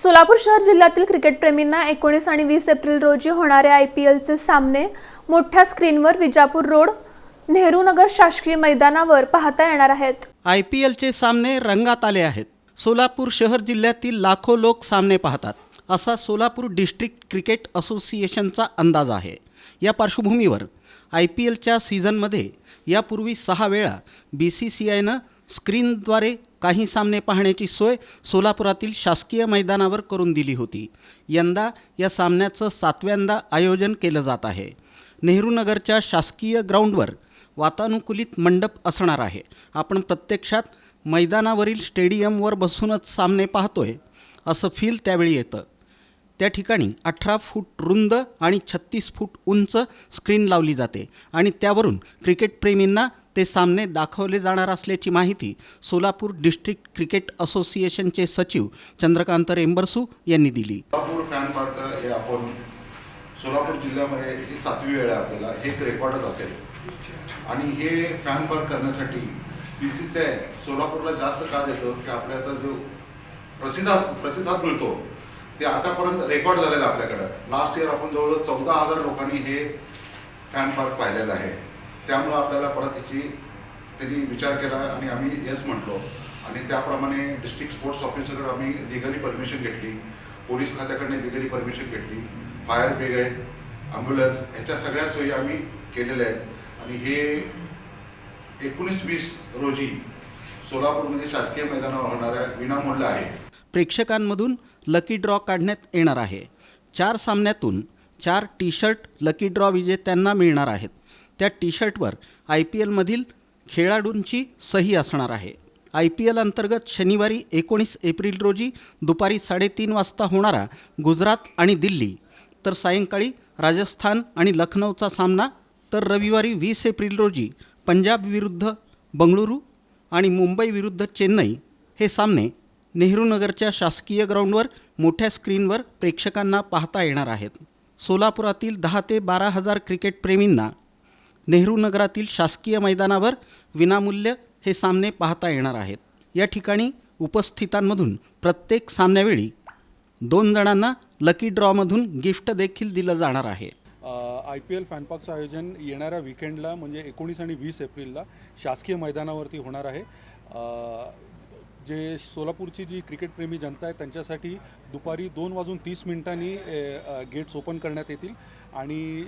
सोलापूर शहर जिल्ह्यातील क्रिकेटप्रेमींना एकोणीस आणि वीस एप्रिल रोजी होणारे आय पी एलचे सामने मोठ्या स्क्रीनवर विजापूर रोड नेहरू नगर शासकीय मैदानावर पाहता येणार आहेत. आय पी एलचे सामने रंगात आले आहेत. सोलापूर शहर जिल्ह्यातील लाखो लोक सामने पाहतात. असा सोलापूर डिस्ट्रिक्ट क्रिकेट असोसिएशनचा अंदाज आहे. या पार्श्वभूमीवर आय पी एलच्या सीझनमध्ये यापूर्वी सहा वेळा बी सी सी आयनं स्क्रीनद्वारे काही सामने पाहण्याची सोय सोलापुरातील शासकीय मैदानावर करून दिली होती. यंदा या सामन्याचं सातव्यांदा आयोजन केलं जात आहे. नेहरू नगरच्या शासकीय ग्राउंडवर वातानुकूलित मंडप असणार आहे. आपण प्रत्यक्षात मैदानावरील स्टेडियमवर बसूनच सामने पाहतोय असं फील त्यावेळी येतं. त्या ठिकाणी अठरा फूट रुंद आणि छत्तीस फूट उंच स्क्रीन लावली जाते आणि त्यावरून क्रिकेटप्रेमींना ते सामने दाखवले जाणार असल्याची माहिती सोलापूर डिस्ट्रिक्ट क्रिकेट असोसिएशनचे सचिव चंद्रकांत रेंबरसू यांनी दिली. सोलापूर फॅन पार्क हे आपण सोलापूर जिल्ह्यामध्ये ही सातवी वेळ आहे आपल्याला. हे एक रेकॉर्डच असेल. आणि हे फॅन पार्क करण्यासाठी पी सी सी आय सोलापूरला जास्त का देतो? की आपल्याचा जो प्रतिसाद प्रसिद्धात मिळतो. ते आतापर्यंत रेकॉर्ड झालेलं आहे आपल्याकडं. लास्ट इयर आपण जवळजवळ चौदा हजार लोकांनी हे फॅन पार्क पाहिलेलं आहे. त्यामुळं आपल्याला परत याची त्यांनी विचार केला आणि आम्ही येस म्हटलो. आणि त्याप्रमाणे डिस्ट्रिक्ट स्पोर्ट्स ऑफिसरकडे आम्ही लिगली परमिशन घेतली. पोलीस खात्याकडे लिगली परमिशन घेतली. फायर ब्रिगेड ॲम्ब्युलन्स ह्याच्या सगळ्या सोयी आम्ही केलेल्या आहेत. आणि हे एकोणीस वीस रोजी सोलापूरमध्ये शासकीय मैदानावर होणाऱ्या विनामूल्य आहे. प्रेक्षकांमधून लकी ड्रॉ काढण्यात येणार आहे. चार सामन्यातून चार टी शर्ट लकी ड्रॉ विजेत्यांना मिळणार आहेत. त्या टी शर्टवर आय पी एलमधील खेळाडूंची सही असणार आहे. आय पी एल अंतर्गत शनिवारी एकोणीस एप्रिल रोजी दुपारी साडेतीन वाजता होणारा गुजरात आणि दिल्ली तर सायंकाळी राजस्थान आणि लखनौचा सामना तर रविवारी वीस एप्रिल रोजी पंजाब विरुद्ध बंगळुरू आणि मुंबई विरुद्ध चेन्नई हे सामने नेहरू नगरच्या शासकीय ग्राउंडवर मोठ्या स्क्रीनवर प्रेक्षकांना पाहता येणार आहेत. सोलापुरातील दहा ते बारा हजार क्रिकेटप्रेमींना नेहरू नगरातील शासकीय मैदानावर विनामूल्य हे सामने पाहता येणार आहेत. या ठिकाणी उपस्थितांमधून प्रत्येक सामन्यावेळी दोन जणांना लकी ड्रॉमधून गिफ्ट देखील दिलं जाणार आहे. आय पी एल फॅनपॉकचं आयोजन येणाऱ्या विकेंडला म्हणजे एकोणीस आणि वीस एप्रिलला शासकीय मैदानावरती होणार आहे. जे सोलापूरची जी क्रिकेटप्रेमी जनता आहे त्यांच्यासाठी दुपारी दोन वाजून तीस मिनिटांनी गेट्स ओपन करण्यात येतील. आणि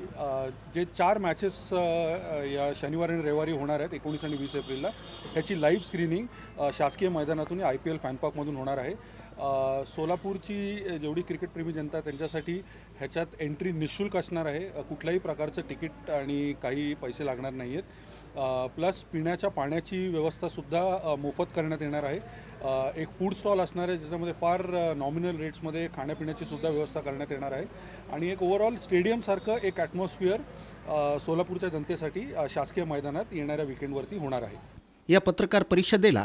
जे चार मॅचेस या शनिवार आणि रविवारी होणार आहेत एकोणीस आणि वीस एप्रिलला ह्याची लाईव्ह स्क्रीनिंग शासकीय मैदानातून आय पी एल फॅनपार्कमधून होणार आहे. सोलापूरची जेवढी क्रिकेटप्रेमी जनता आहे त्यांच्यासाठी ह्याच्यात एंट्री निशुल्क असणार आहे. कुठल्याही प्रकारचं तिकीट आणि काही पैसे लागणार नाही आहेत प्लस पिण्याच्या पाण्याची व्यवस्थासुद्धा मोफत करण्यात येणार आहे. एक फूड स्टॉल असणार आहे ज्याच्यामध्ये फार नॉमिनल रेट्समध्ये खाण्यापिण्याची सुद्धा व्यवस्था करण्यात येणार आहे. आणि एक ओव्हरऑल स्टेडियमसारखं एक ॲटमॉस्फिअर सोलापूरच्या जनतेसाठी शासकीय मैदानात येणाऱ्या विकेंडवरती होणार आहे. या पत्रकार परिषदेला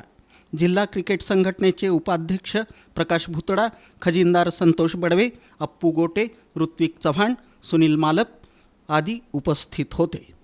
जिल्हा क्रिकेट संघटनेचे उपाध्यक्ष प्रकाश भुतडा खजिनदार संतोष बडवे अप्पू गोटे ऋत्विक चव्हाण सुनील मालप आदी उपस्थित होते.